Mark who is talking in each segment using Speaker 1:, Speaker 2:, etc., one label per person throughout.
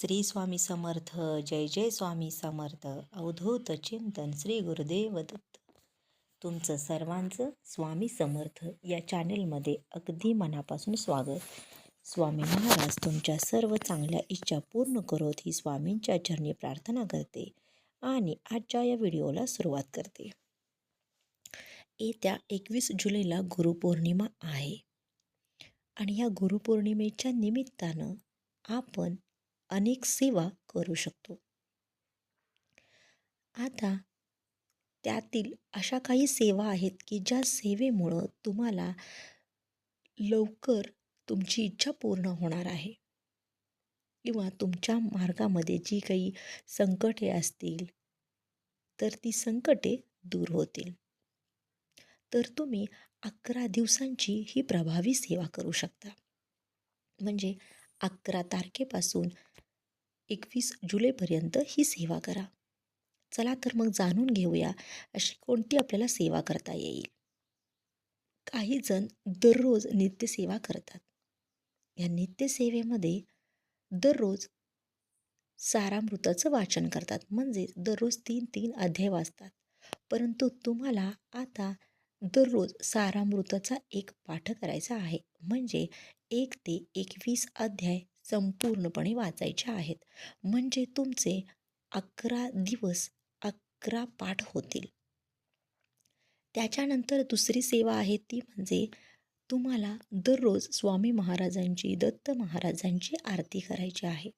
Speaker 1: श्री स्वामी समर्थ जय जय स्वामी समर्थ अवधूत चिंतन श्री गुरुदेव दत्त. तुमचं सर्वांचं स्वामी समर्थ या चॅनेलमध्ये अगदी मनापासून स्वागत. स्वामी महाराज तुमच्या सर्व चांगल्या इच्छा पूर्ण करोत ही स्वामींच्या चरणी प्रार्थना करते आणि आजच्या या व्हिडिओला सुरुवात करते. येत्या एकवीस जुलैला गुरुपौर्णिमा आहे. आणि या गुरुपौर्णिमेच्या निमित्तानं आपण अनेक सेवा करू शकतो. आता त्यातील अशा काही सेवा आहेत की ज्या सेवेमुळं तुम्हाला लवकर तुमची इच्छा पूर्ण होणार आहे. किंवा तुमच्या मार्गामध्ये जी काही संकटे असतील तर ती संकटे दूर होतील. तर तुम्ही अकरा दिवसांची ही प्रभावी सेवा करू शकता. म्हणजे अकरा तारखेपासून एकवीस जुलैपर्यंत ही सेवा करा. चला तर मग जाणून घेऊया अशी कोणती आपल्याला सेवा करता येईल. काही जण दररोज नित्यसेवा करतात. या नित्यसेवेमध्ये दररोज सारामृताचं वाचन करतात. म्हणजेच दररोज तीन तीन अध्याय वाचतात. परंतु तुम्हाला आता दररोज सारामृताचा एक पाठ करायचा आहे. म्हणजे एक ते एकवीस अध्याय संपूर्णपणे वाचायचे आहेत. म्हणजे तुमचे अकरा दिवस अकरा पाठ होतील. त्याच्यानंतर दुसरी सेवा आहे ती म्हणजे तुम्हाला दररोज स्वामी महाराजांची दत्त महाराजांची आरती करायची आहे.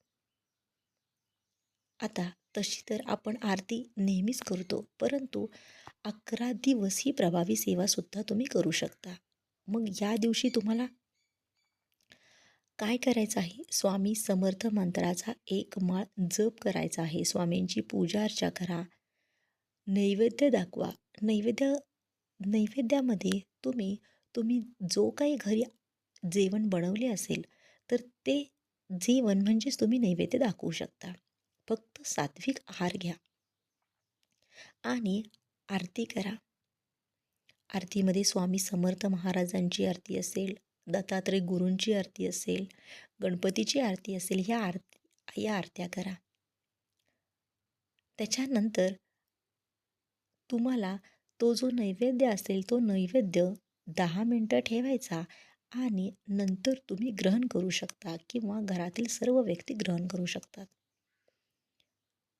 Speaker 1: आता तशी तर आपण आरती नेहमीच करतो परंतु अकरा दिवस ही प्रभावी सेवासुद्धा तुम्ही करू शकता. मग या दिवशी तुम्हाला काय करायचं आहे? स्वामी समर्थ मंत्राचा एक माळ जप करायचा आहे. स्वामींची पूजा अर्चा करा. नैवेद्य दाखवा. नैवेद्य नैवेद्यामध्ये तुम्ही तुम्ही जो काही घरी जेवण बनवले असेल तर ते जेवण म्हणजेच तुम्ही नैवेद्य दाखवू शकता. फक्त सात्विक आहार घ्या. आणि आरती करा. आरतीमध्ये स्वामी समर्थ महाराजांची आरती असेल दत्तात्रय गुरूंची आरती असेल गणपतीची आरती असेल ह्या आरती या आरत्या करा. त्याच्यानंतर तुम्हाला तो जो नैवेद्य असेल तो नैवेद्य दहा मिनटं ठेवायचा आणि नंतर तुम्ही ग्रहण करू शकता किंवा घरातील सर्व व्यक्ती ग्रहण करू शकतात.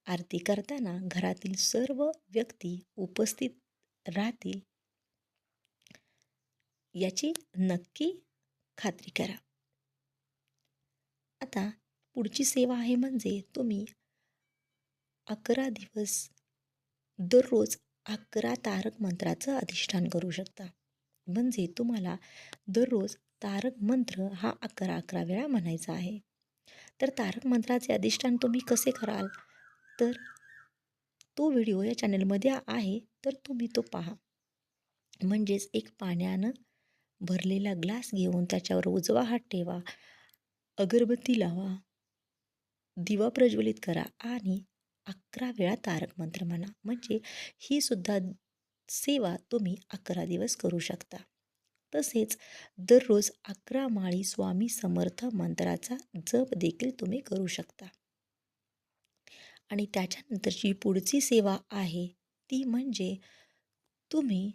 Speaker 1: आरती करताना घरातील सर्व व्यक्ती उपस्थित राहतील. याची नक्की खात्री करा. आता पुढची सेवा आहे म्हणजे तुम्ही अकरा दिवस दररोज अकरा तारक मंत्राचं अधिष्ठान करू शकता. म्हणजे तुम्हाला दररोज तारक मंत्र हा अकरा अकरा वेळा म्हणायचा आहे. तर तारक मंत्राचे अधिष्ठान तुम्ही कसे कराल? तर तो व्हिडिओ या चॅनलमध्ये आहे तर तुम्ही तो पहा. म्हणजेच एक पाण्यानं भरलेला ग्लास घेऊन त्याच्यावर उजवा हात ठेवा. अगरबत्ती लावा. दिवा प्रज्वलित करा आणि अकरा वेळा तारक मंत्र म्हणा. म्हणजे ही सुद्धा सेवा तुम्ही अकरा दिवस करू शकता. तसेच दररोज अकरा माळी स्वामी समर्थ मंत्राचा जप देखील तुम्ही करू शकता. आणि त्याच्यानंतरची पुढची सेवा आहे ती म्हणजे तुम्ही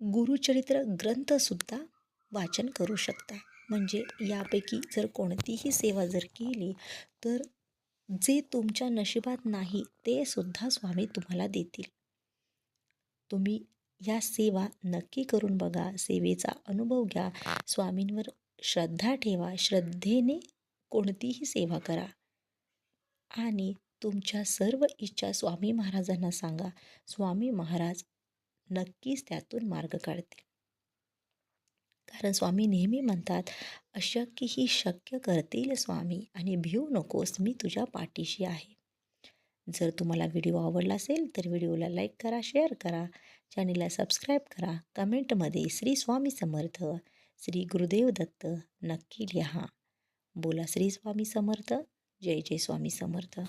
Speaker 1: गुरुचरित्र ग्रंथसुद्धा वाचन करू शकता. म्हणजे यापैकी जर कोणतीही सेवा जर केली तर जे तुमच्या नशिबात नाही ते सुद्धा स्वामी तुम्हाला देतील. तुम्ही या सेवा नक्की करून बघा सेवेचा अनुभव घ्या स्वामींवर श्रद्धा ठेवा श्रद्धेने कोणतीही सेवा करा. आणि तुमच्या सर्व इच्छा स्वामी महाराजांना सांगा स्वामी महाराज नक्कीच त्यातून मार्ग काढतील. कारण स्वामी नेहमी म्हणतात अशक्य ही शक्य करतील स्वामी आणि भिऊ नकोस मी तुझ्या पाठीशी आहे. जर तुम्हाला व्हिडिओ आवडला असेल तर व्हिडिओला लाईक करा शेअर करा चॅनेलला सबस्क्राईब करा. कमेंटमध्ये श्री स्वामी समर्थ श्री गुरुदेव दत्त नक्की लिहा. बोला श्री स्वामी समर्थ. जय जय स्वामी समर्थ.